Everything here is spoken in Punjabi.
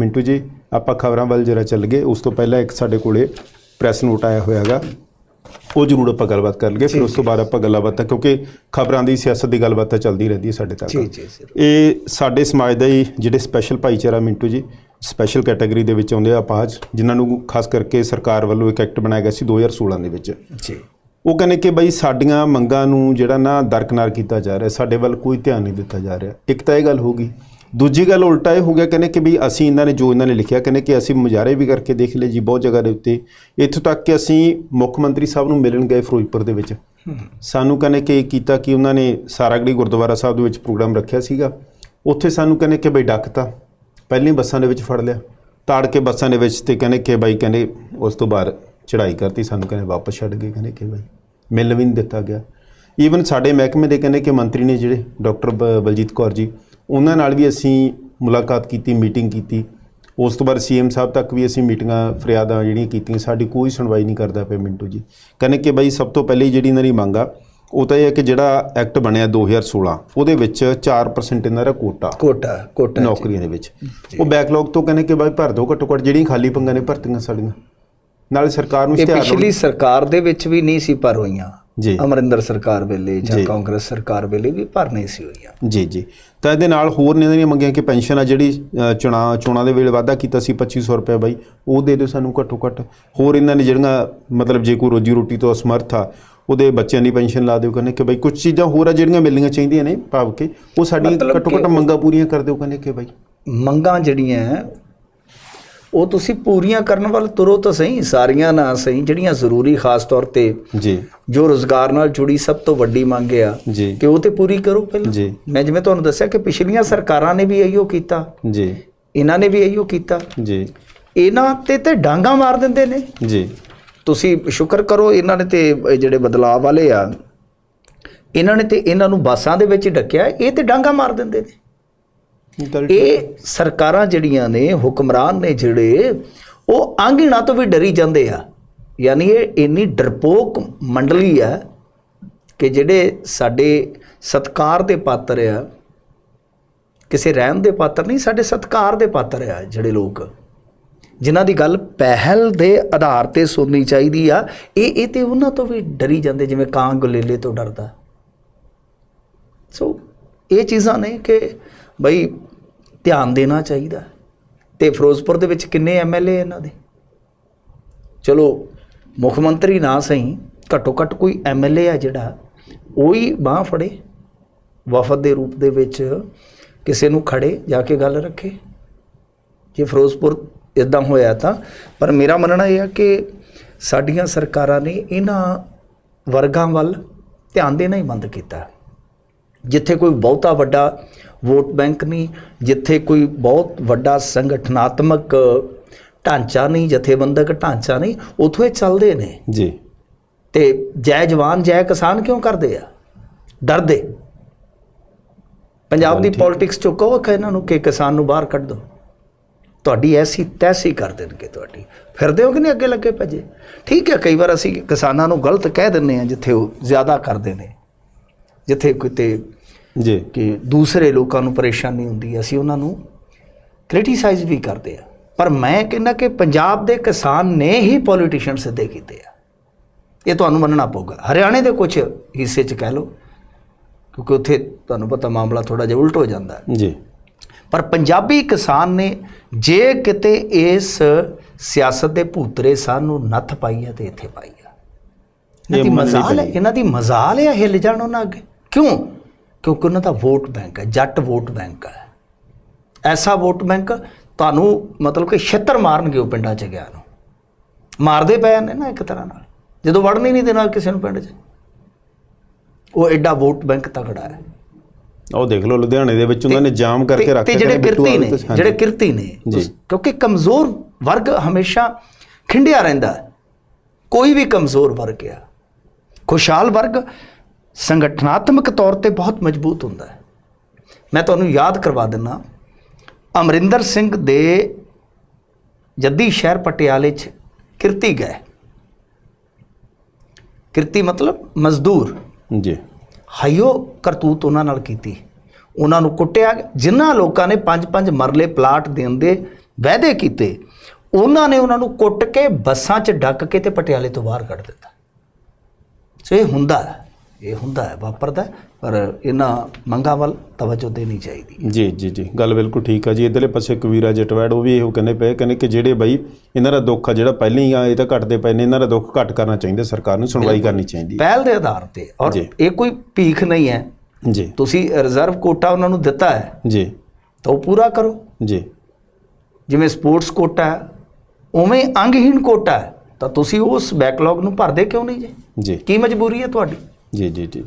ਮਿੰਟੂ ਜੀ ਆਪਾਂ ਖਬਰਾਂ ਵੱਲ ਜਰਾ ਚੱਲ ਗਏ ਉਸ ਤੋਂ ਪਹਿਲਾਂ ਇੱਕ ਸਾਡੇ ਕੋਲੇ ਪ੍ਰੈਸ ਨੋਟ ਆਇਆ ਹੋਇਆ ਹੈਗਾ। ਉਹ ਜ਼ਰੂਰ ਆਪਾਂ ਗੱਲਬਾਤ ਕਰ ਲਈਏ। ਫਿਰ ਉਸ ਤੋਂ ਬਾਅਦ ਆਪਾਂ ਗੱਲਾਂ ਬਾਤਾਂ ਕਿਉਂਕਿ ਖਬਰਾਂ ਦੀ ਸਿਆਸਤ ਦੀ ਗੱਲਬਾਤ ਤਾਂ ਚੱਲਦੀ ਰਹਿੰਦੀ ਹੈ ਸਾਡੇ ਤੱਕ। ਇਹ ਸਾਡੇ ਸਮਾਜ ਦਾ ਹੀ ਜਿਹੜੇ ਸਪੈਸ਼ਲ ਭਾਈਚਾਰਾ ਮਿੰਟੂ ਜੀ ਸਪੈਸ਼ਲ ਕੈਟਾਗਰੀ ਦੇ ਵਿੱਚ ਆਉਂਦੇ ਆ ਅਪਾਹਜ ਜਿਨ੍ਹਾਂ ਨੂੰ ਖਾਸ ਕਰਕੇ ਸਰਕਾਰ ਵੱਲੋਂ ਇੱਕ ਐਕਟ ਬਣਾਇਆ ਗਿਆ ਸੀ 2016 ਦੇ ਵਿੱਚ। ਜੀ। ਉਹ ਕਹਿੰਦੇ ਕਿ ਬਈ ਸਾਡੀਆਂ ਮੰਗਾਂ ਨੂੰ ਜਿਹੜਾ ਨਾ ਦਰਕਨਾਰ ਕੀਤਾ ਜਾ ਰਿਹਾ ਸਾਡੇ ਵੱਲ ਕੋਈ ਧਿਆਨ ਨਹੀਂ ਦਿੱਤਾ ਜਾ ਰਿਹਾ। ਇੱਕ ਤਾਂ ਇਹ ਗੱਲ ਹੋ ਗਈ ਦੂਜੀ ਗੱਲ ਉਲਟਾ ਇਹ ਹੋ ਗਿਆ ਕਹਿੰਦੇ ਕਿ ਵੀ ਅਸੀਂ ਇਹਨਾਂ ਨੇ ਜੋ ਇਹਨਾਂ ਨੇ ਲਿਖਿਆ ਕਹਿੰਦੇ ਕਿ ਅਸੀਂ ਮੁਜ਼ਾਹਰੇ ਵੀ ਕਰਕੇ ਦੇਖ ਲਏ ਜੀ ਬਹੁਤ ਜਗ੍ਹਾ ਦੇ ਉੱਤੇ। ਇੱਥੋਂ ਤੱਕ ਕਿ ਅਸੀਂ ਮੁੱਖ ਮੰਤਰੀ ਸਾਹਿਬ ਨੂੰ ਮਿਲਣ ਗਏ ਫਿਰੋਜ਼ਪੁਰ ਦੇ ਵਿੱਚ। ਸਾਨੂੰ ਕਹਿੰਦੇ ਕਿ ਕੀਤਾ ਕਿ ਉਹਨਾਂ ਨੇ ਸਾਰਾਗੜੀ ਗੁਰਦੁਆਰਾ ਸਾਹਿਬ ਦੇ ਵਿੱਚ ਪ੍ਰੋਗਰਾਮ ਰੱਖਿਆ ਸੀਗਾ। ਉੱਥੇ ਸਾਨੂੰ ਕਹਿੰਦੇ ਕਿ ਬਈ ਡੱਕਤਾ ਪਹਿਲੀ ਬੱਸਾਂ ਦੇ ਵਿੱਚ ਫੜ ਲਿਆ। ਤਾੜ ਕੇ ਬੱਸਾਂ ਦੇ ਵਿੱਚ ਤੇ ਕਹਿੰਦੇ ਕਿ ਬਾਈ ਕਹਿੰਦੇ ਉਸ ਤੋਂ ਬਾਅਦ ਚੜ੍ਹਾਈ ਕਰਤੀ ਸਾਨੂੰ ਕਹਿੰਦੇ ਵਾਪਸ ਛੱਡ ਗਏ ਕਹਿੰਦੇ ਕਿ ਬਾਈ ਮਿਲ ਵੀ ਨਹੀਂ ਦਿੱਤਾ ਗਿਆ। ਈਵਨ ਸਾਡੇ ਮਹਿਕਮੇ ਦੇ ਕਹਿੰਦੇ ਕਿ ਮੰਤਰੀ ਨੇ ਜਿਹੜੇ ਡਾਕਟਰ ਬਲਜੀਤ ਕੌਰ ਜੀ ਉਹਨਾਂ ਨਾਲ ਵੀ ਅਸੀਂ ਮੁਲਾਕਾਤ ਕੀਤੀ ਮੀਟਿੰਗ ਕੀਤੀ। ਉਸ ਤੋਂ ਬਾਅਦ ਸੀਐਮ ਸਾਹਿਬ ਤੱਕ ਵੀ ਅਸੀਂ ਮੀਟਿੰਗਾਂ ਫਰਿਆਦਾਂ ਜਿਹੜੀਆਂ ਕੀਤੀਆਂ ਸਾਡੀ ਕੋਈ ਸੁਣਵਾਈ ਨਹੀਂ ਕਰਦਾ ਪਿਆ ਮਿੰਟੂ ਜੀ। ਕਹਿੰਦੇ ਕਿ ਬਾਈ ਸਭ ਤੋਂ ਪਹਿਲੇ ਜਿਹੜੀ ਇਹਨਾਂ ਦੀ ਮੰਗ ਆ ਉਹ ਤਾਂ ਇਹ ਹੈ ਕਿ ਜਿਹੜਾ ਐਕਟ ਬਣਿਆ 2016 ਉਹਦੇ ਵਿੱਚ 4% ਇਹਨਾਂ ਦਾ ਕੋਟਾ। Quota quota. ਨੌਕਰੀਆਂ ਦੇ ਵਿੱਚ। ਉਹ ਬੈਕਲੌਗ ਤੋਂ ਕਹਿੰਦੇ ਕਿ ਬਾਈ ਭਰ ਦਿਓ ਘੱਟੋ ਘੱਟ ਜਿਹੜੀਆਂ ਖਾਲੀ ਪੰਗਾਂ ਨੇ ਭਰਤੀਆਂ ਸਾਡੀਆਂ। ਨਾਲੇ ਸਰਕਾਰ ਨੂੰ ਇਸ਼ਤਿਹਾਰ ਪਿਛਲੀ ਸਰਕਾਰ ਦੇ ਵਿੱਚ ਵੀ ਨਹੀਂ ਸੀ ਪਰ ਹੋਈਆਂ। ਜੀ। ਅਮਰਿੰਦਰ ਸਰਕਾਰ ਵੇਲੇ ਜਾਂ। ਕਾਂਗਰਸ ਸਰਕਾਰ ਵੇਲੇ ਵੀ ਪਰ ਨਹੀਂ ਸੀ ਹੋਈਆਂ ਜੀ ਜੀ। ਤਾਂ ਇਹਦੇ ਨਾਲ ਹੋਰ ਨੇ ਦੀਆਂ ਮੰਗੀਆਂ ਕਿ ਪੈਨਸ਼ਨ ਆ ਜਿਹੜੀ ਚੁਣਾ ਚੋਣਾਂ ਦੇ ਵੇਲੇ ਵਾਅਦਾ ਕੀਤਾ ਸੀ 2500 ਰੁਪਏ ਬਾਈ ਉਹ ਦੇ ਦਿਓ ਸਾਨੂੰ ਘੱਟੋ ਘੱਟ। ਹੋਰ ਇਹਨਾਂ ਨੇ ਜਿਹੜੀਆਂ ਮਤਲਬ ਜੇ ਕੋਈ ਰੋਜੀ ਰੋਟੀ ਤੋਂ ਅਸਮਰਥ ਆ ਉਹਦੇ ਬੱਚਿਆਂ ਦੀ ਪੈਨਸ਼ਨ ਲਾ ਦਿਓ ਕਹਿੰਦੇ ਕਿ ਬਾਈ ਕੁਝ ਚੀਜ਼ਾਂ ਹੋਰ ਆ ਜਿਹੜੀਆਂ ਮਿਲਣੀਆਂ ਚਾਹੀਦੀਆਂ ਨੇ ਭਾਵ ਕਿ ਉਹ ਸਾਡੀਆਂ ਘੱਟੋ ਘੱਟ ਮੰਗਾਂ ਪੂਰੀਆਂ ਕਰ ਦਿਓ ਕਹਿੰਦੇ ਕਿ ਬਾਈ। ਮੰਗਾਂ ਜਿਹੜੀਆਂ ਉਹ ਤੁਸੀਂ ਪੂਰੀਆਂ ਕਰਨ ਵੱਲ ਤੁਰੋ ਤਾਂ ਸਹੀ ਸਾਰੀਆਂ ਨਾ ਸਹੀ ਜਿਹੜੀਆਂ ਜ਼ਰੂਰੀ ਖਾਸ ਤੌਰ ਤੇ ਜੀ। ਜੋ ਰੋਜ਼ਗਾਰ ਨਾਲ ਜੁੜੀ ਸਭ ਤੋਂ ਵੱਡੀ ਮੰਗ ਆ ਕਿ ਉਹ ਤੇ ਪੂਰੀ ਕਰੋ ਪਹਿਲਾਂ। ਜੀ। ਮੈਂ ਜਿਵੇਂ ਤੁਹਾਨੂੰ ਦੱਸਿਆ ਕਿ ਪਿਛਲੀਆਂ ਸਰਕਾਰਾਂ ਨੇ ਵੀ ਇਹੀਓ ਕੀਤਾ। ਜੀ। ਇਹਨਾਂ ਨੇ ਵੀ ਇਹੀਓ ਕੀਤਾ। ਜੀ। ਇਹਨਾਂ ਤੇ ਤੇ ਡਾਂਗਾ ਮਾਰ ਦਿੰਦੇ ਨੇ। ਜੀ। ਤੁਸੀਂ ਸ਼ੁਕਰ ਕਰੋ ਇਹਨਾਂ ਨੇ ਤੇ ਇਹ ਜਿਹੜੇ ਬਦਲਾਅ ਵਾਲੇ ਆ ਇਹਨਾਂ ਨੇ ਤੇ ਇਹਨਾਂ ਨੂੰ ਬੱਸਾਂ ਦੇ ਵਿੱਚ ਡੱਕਿਆ ਇਹ ਤੇ ਡਾਂਗਾ ਮਾਰ ਦਿੰਦੇ ਨੇ। ਇਹ ਸਰਕਾਰਾਂ ਜਿਹੜੀਆਂ ਨੇ, ਹੁਕਮਰਾਨ ਨੇ ਜਿਹੜੇ, ਉਹ ਆਂਗੀਣਾ ਤੋਂ ਵੀ ਡਰੀ ਜਾਂਦੇ ਆ। ਯਾਨੀ ਇਹ ਇੰਨੀ ਡਰਪੋਕ ਮੰਡਲੀ ਆ ਕਿ ਜਿਹੜੇ ਸਾਡੇ ਸਤਕਾਰ ਦੇ ਪਾਤਰ ਆ, ਕਿਸੇ ਰਹਿਮ ਦੇ ਪਾਤਰ ਨਹੀਂ, ਸਾਡੇ ਸਤਕਾਰ ਦੇ ਪਾਤਰ ਆ ਜਿਹੜੇ ਲੋਕ। ਜਿਨ੍ਹਾਂ ਦੀ ਗੱਲ ਪਹਿਲ ਦੇ ਆਧਾਰ ਤੇ ਸੁਣਨੀ ਚਾਹੀਦੀ ਆ, ਇਹ ਇਹ ਤੇ ਉਹਨਾਂ ਤੋਂ ਵੀ ਡਰੀ ਜਾਂਦੇ, ਜਿਵੇਂ ਕਾਂ ਗੁਲੇਲੇ ਤੋਂ ਡਰਦਾ। ਸੋ ਇਹ ਚੀਜ਼ਾਂ ਨੇ ਕਿ ਬਈ ਧਿਆਨ ਦੇਣਾ ਚਾਹੀਦਾ ਤੇ ਫਿਰੋਜ਼ਪੁਰ ਦੇ ਵਿੱਚ ਕਿੰਨੇ ਐਮਐਲਏ ਇਹਨਾਂ ਦੇ? ਚਲੋ, ਮੁੱਖ ਮੰਤਰੀ ਨਾ ਸਹੀ, ਘੱਟੋ ਘੱਟ ਕੋਈ ਐਮਐਲਏ ਆ ਜਿਹੜਾ, ਉਹੀ ਹੀ ਬਾਹ ਫੜੇ। ਵਫਦ ਦੇ ਰੂਪ ਦੇ ਵਿੱਚ ਕਿਸੇ ਨੂੰ ਖੜੇ, ਜਾ ਕੇ ਗੱਲ ਰੱਖੇ। ਜੇ ਫਿਰੋਜ਼ਪੁਰ ਇਦਾਂ ਹੋਇਆ ਤਾਂ, ਪਰ ਮੇਰਾ ਮੰਨਣਾ ਇਹ ਹੈ ਕਿ ਸਾਡੀਆਂ ਸਰਕਾਰਾਂ ਨੇ ਇਹਨਾਂ ਵਰਗਾਂ ਵੱਲ ਧਿਆਨ ਦੇਣਾ ਹੀ ਬੰਦ ਕੀਤਾ। ਜਿੱਥੇ ਕੋਈ ਬਹੁਤਾ ਵੱਡਾ ਵੋਟ ਬੈਂਕ ਨਹੀਂ ਜਿੱਥੇ ਕੋਈ ਬਹੁਤ ਵੱਡਾ ਸੰਗਠਨਾਤਮਕ ਢਾਂਚਾ ਨਹੀਂ ਜਥੇਬੰਦਕ ਢਾਂਚਾ ਨਹੀਂ ਉਥੋਂ ਇਹ ਚੱਲਦੇ ਨੇ। ਜੀ। ਤੇ ਜੈ ਜਵਾਨ ਜੈ ਕਿਸਾਨ ਕਿਉਂ ਕਰਦੇ ਆ? ਡਰਦੇ। ਪੰਜਾਬ ਦੀ ਪੋਲਿਟਿਕਸ ਚੋਂ ਕਹੋ ਕਿ ਇਹਨਾਂ ਨੂੰ ਕਿ ਕਿਸਾਨ ਨੂੰ ਬਾਹਰ ਕੱਢ ਦਿਓ ਤੁਹਾਡੀ ਐਸੀ ਤੈਸੀ ਕਰ ਦੇਣਗੇ ਤੁਹਾਡੀ। ਫਿਰਦੇ ਹੋ ਕਿ ਨਹੀਂ ਅੱਗੇ ਲੱਗੇ ਭੱਜੇ ਠੀਕ ਹੈ ਕਈ ਵਾਰ ਅਸੀਂ ਕਿਸਾਨਾਂ ਨੂੰ ਗਲਤ ਕਹਿ ਦਿੰਨੇ ਆ ਜਿੱਥੇ ਉਹ ਜ਼ਿਆਦਾ ਕਰਦੇ ਨੇ। ਜਿੱਥੇ ਕਿਤੇ ਜੀ। ਕਿ ਦੂਸਰੇ ਲੋਕਾਂ ਨੂੰ ਪਰੇਸ਼ਾਨੀ ਹੁੰਦੀ ਹੈ ਅਸੀਂ ਉਹਨਾਂ ਨੂੰ ਕ੍ਰਿਟਿਸਾਈਜ਼ ਵੀ ਕਰਦੇ ਆ। ਪਰ ਮੈਂ ਕਹਿੰਦਾ ਕਿ ਪੰਜਾਬ ਦੇ ਕਿਸਾਨ ਨੇ ਹੀ ਪੋਲੀਟੀਸ਼ੀਅਨ ਸਿੱਧੇ ਕੀਤੇ ਆ। ਇਹ ਤੁਹਾਨੂੰ ਮੰਨਣਾ ਪਊਗਾ। ਹਰਿਆਣੇ ਦੇ ਕੁਝ ਹਿੱਸੇ 'ਚ ਕਹਿ ਲਓ ਕਿਉਂਕਿ ਉੱਥੇ ਤੁਹਾਨੂੰ ਪਤਾ ਮਾਮਲਾ ਥੋੜਾ ਜਿਹਾ ਉਲਟ ਹੋ ਜਾਂਦਾ ਹੈ। ਜੀ। ਪਰ ਪੰਜਾਬੀ ਕਿਸਾਨ ਨੇ ਜੇ ਕਿਤੇ ਇਸ ਸਿਆਸਤ ਦੇ ਭੂਤਰੇ ਸਾਹ ਨੂੰ ਨੱਥ ਪਾਈ ਹੈ ਤੇ ਇੱਥੇ ਪਾਈ ਹੈ ਇਹਨਾਂ ਇਹ ਦੀ ਮਜ਼ਾਲ ਹੈ। ਇਹਨਾਂ ਦੀ ਮਜ਼ਾਲ ਹੈ ਹਿੱਲ ਜਾਣ ਉਹਨਾਂ ਅੱਗੇ। ਕਿਉਂ ਕਿਉਂਕਿ ਉਹਨਾਂ ਦਾ ਵੋਟ ਬੈਂਕ ਹੈ ਜੱਟ ਵੋਟ ਬੈਂਕ ਹੈ ਐਸਾ ਵੋਟ ਬੈਂਕ ਤੁਹਾਨੂੰ ਮਤਲਬ ਕਿ ਛਿੱਤਰ ਮਾਰਨਗੇ ਉਹ ਪਿੰਡਾਂ 'ਚ ਗਿਆ ਨੂੰ ਮਾਰਦੇ ਪਏ ਨੇ ਨਾ ਇੱਕ ਤਰ੍ਹਾਂ ਨਾਲ ਜਦੋਂ ਵੜਨ ਹੀ ਨਹੀਂ ਦੇਣਾ ਕਿਸੇ ਨੂੰ ਪਿੰਡ 'ਚ ਉਹ ਐਡਾ ਵੋਟ ਬੈਂਕ ਤਗੜਾ ਹੈ ਉਹ ਦੇਖ ਲਓ ਲੁਧਿਆਣੇ ਦੇ ਵਿੱਚ ਉਹਨਾਂ ਨੇ ਜਾਮ ਕਰਕੇ ਰੱਖਿਆ ਤੇ ਜਿਹੜੇ ਕਿਰਤੀ ਨੇ। ਜਿਹੜੇ ਕਿਰਤੀ ਨੇ। ਕਿਉਂਕਿ ਕਮਜ਼ੋਰ ਵਰਗ ਹਮੇਸ਼ਾ ਖਿੰਡਿਆ ਰਹਿੰਦਾ ਕੋਈ ਵੀ ਕਮਜ਼ੋਰ ਵਰਗ ਆ ਖੁਸ਼ਹਾਲ ਵਰਗ ਸੰਗਠਨਾਤਮਕ ਤੌਰ ਤੇ ਬਹੁਤ ਮਜ਼ਬੂਤ ਹੁੰਦਾ ਹੈ। ਮੈਂ ਤੁਹਾਨੂੰ ਯਾਦ ਕਰਵਾ ਦਿੰਨਾ ਅਮਰਿੰਦਰ ਸਿੰਘ ਦੇ ਜੱਦੀ ਸ਼ਹਿਰ ਪਟਿਆਲੇ 'ਚ ਕਿਰਤੀ ਗਏ। ਕਿਰਤੀ ਮਤਲਬ ਮਜ਼ਦੂਰ। ਜੀ। ਹਾਈਓ ਕਰਤੂਤ ਉਹਨਾਂ ਨਾਲ ਕੀਤੀ। ਉਹਨਾਂ ਨੂੰ ਕੁੱਟਿਆ ਜਿਨ੍ਹਾਂ ਲੋਕਾਂ ਨੇ ਪੰਜ ਪੰਜ ਮਰਲੇ ਪਲਾਟ ਦੇਣ ਦੇ ਵਾਅਦੇ ਕੀਤੇ ਉਹਨਾਂ ਨੇ ਉਹਨਾਂ ਨੂੰ ਕੁੱਟ ਕੇ ਬੱਸਾਂ 'ਚ ਡੱਕ ਕੇ ਤੇ ਪਟਿਆਲੇ ਤੋਂ ਬਾਹਰ ਕੱਢ ਦਿੱਤਾ। ਸੋ ਇਹ ਹੁੰਦਾ ਹੈ। ਇਹ ਹੁੰਦਾ ਹੈ ਵਾਪਰਦਾ ਪਰ ਇਹਨਾਂ ਮੰਗਾਂ ਵੱਲ ਤਵੱਜੋ ਦੇਣੀ ਚਾਹੀਦੀ ਜੀ ਜੀ ਜੀ ਗੱਲ ਬਿਲਕੁਲ ਠੀਕ ਆ ਜੀ। ਇਧਰਲੇ ਪਾਸੇ ਕਬੀਰਾ ਜਟਵੈੜ ਉਹ ਵੀ ਇਹੋ ਕਹਿੰਦੇ ਪਏ ਕਹਿੰਦੇ ਕਿ ਜਿਹੜੇ ਬਈ ਇਹਨਾਂ ਦਾ ਦੁੱਖ ਆ ਜਿਹੜਾ ਪਹਿਲਾਂ ਹੀ ਆ ਇਹ ਤਾਂ ਘਟਦੇ ਪਏ ਨੇ ਇਹਨਾਂ ਦਾ ਦੁੱਖ ਘਟ ਕਰਨਾ ਚਾਹੀਦਾ ਸਰਕਾਰ ਨੂੰ ਸੁਣਵਾਈ ਕਰਨੀ ਚਾਹੀਦੀ ਹੈ। ਪਹਿਲ ਦੇ ਆਧਾਰ ਤੇ ਔਰ। ਇਹ ਕੋਈ ਭੀਖ ਨਹੀਂ ਹੈ। ਜੀ। ਤੁਸੀਂ ਰਿਜ਼ਰਵ ਕੋਟਾ ਉਹਨਾਂ ਨੂੰ ਦਿੱਤਾ ਹੈ ਜੀ। ਤਾਂ ਉਹ ਪੂਰਾ ਕਰੋ। ਜੀ। ਜਿਵੇਂ ਸਪੋਰਟਸ ਕੋਟਾ ਹੈ ਉਵੇਂ ਅੰਗਹੀਣ ਕੋਟਾ ਹੈ ਤਾਂ ਤੁਸੀਂ ਉਸ ਬੈਕਲੌਗ ਨੂੰ ਭਰਦੇ ਕਿਉਂ ਨਹੀਂ ਜੀ? ਜੀ। ਕੀ ਮਜਬੂਰੀ ਹੈ ਤੁਹਾਡੀ? ਜੀ ਜੀ ਜੀ